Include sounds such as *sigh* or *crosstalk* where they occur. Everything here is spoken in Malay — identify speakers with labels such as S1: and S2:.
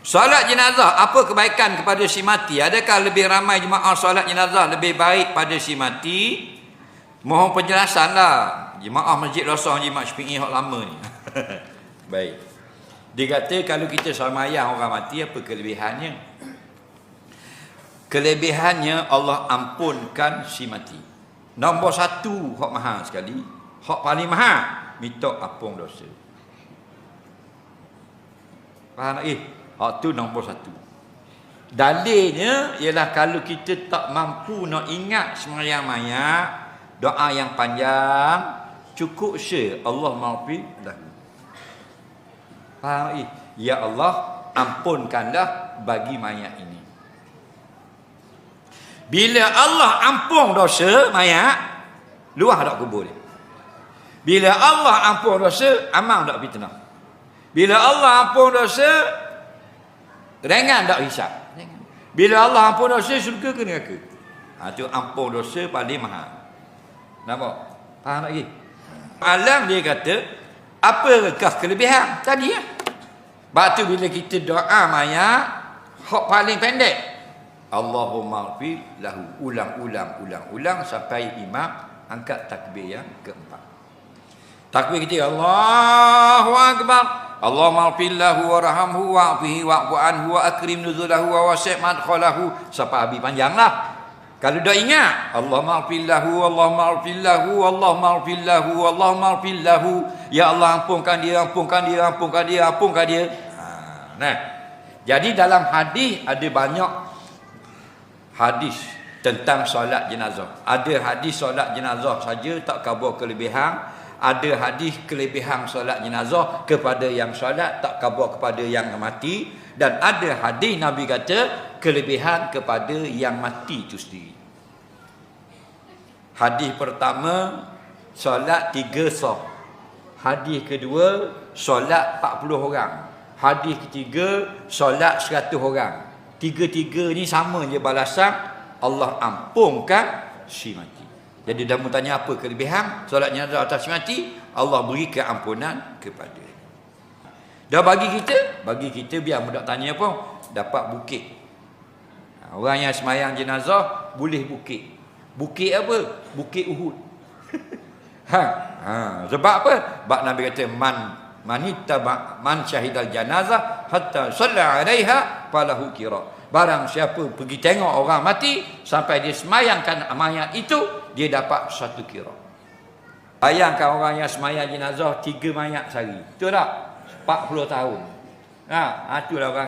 S1: Solat jenazah, apa kebaikan kepada si mati? Adakah lebih ramai jemaah solat jenazah lebih baik pada si mati? Mohon penjelasan lah. Jemaah Masjid Rosong Jimat Syafi'i hak lama ni. *laughs* baik. Dia kata kalau kita samayah orang mati, apa kelebihannya? Kelebihannya Allah ampunkan si mati. Nombor satu, hak mahal sekali. Hak paling mahal, minta ampun dosa. Faham tak? Eh, hak tu nombor satu. Dalilnya ialah kalau kita tak mampu nak ingat semayang mayat, doa yang panjang, cukup se Allah maafin dah. Faham eh? Ya Allah, ampunkanlah bagi mayat ini. Bila Allah ampun dosa mayat, luah tak kubur dia. Bila Allah ampun dosa, amal tak fitnah. Bila Allah ampun dosa, ringan tak hisap. Bila Allah ampun dosa, syurga ke neraka? Ha, tu ampun dosa paling mahal. Nampak? Faham lagi? Alam dia kata, apakah kelebihan? Tadi ya. Sebab tu bila kita doa mayat, hak paling pendek. Allahumma fi lahu. Ulang-ulang, ulang-ulang sampai imam angkat takbir yang keempat. Takbir kita Allahu Akbar. Allahumma fi lahu warhamhu wa'fihi wa'fu anhu wa akrim nuzulahu wa wasi' madkhalahu. Sampai habis panjanglah. Kalau dah ingat, Allahumma lahu, Allahumma lahu, Allahumma lahu, Allahumma lahu. Ya Allah ampunkan dia, ampunkan dia, ampunkan dia, ampunkan dia. Ha, nah. Jadi dalam hadis ada banyak hadis tentang solat jenazah. Ada hadis solat jenazah saja tak kabur kelebihan. Ada hadis kelebihan solat jenazah kepada yang solat tak kabur kepada yang mati. Dan ada hadis Nabi kata kelebihan kepada yang mati itu sendiri. Hadis pertama solat tiga sah. Hadis kedua solat 40 orang. Hadis ketiga solat 100 orang. Tiga-tiga ni sama je balasan Allah ampunkan si mati. Jadi dah tanya apa kelebihan solat jenazah atas mati, Allah beri keampunan kepada. Dah bagi kita, bagi kita biar mudah tanya pun dapat bukit. Ha, orang yang semayang jenazah boleh bukit. Bukit apa? Bukit Uhud. *laughs* ha, ha, sebab apa? Sebab Nabi kata man manita man syahidal janazah hatta salla alaiha falahu kira. Barang siapa pergi tengok orang mati sampai dia semayangkan mayat itu, dia dapat satu kira. Bayangkan orang yang semayang jenazah tiga mayat sehari. Betul tak? 40 tahun. Ha, itulah orang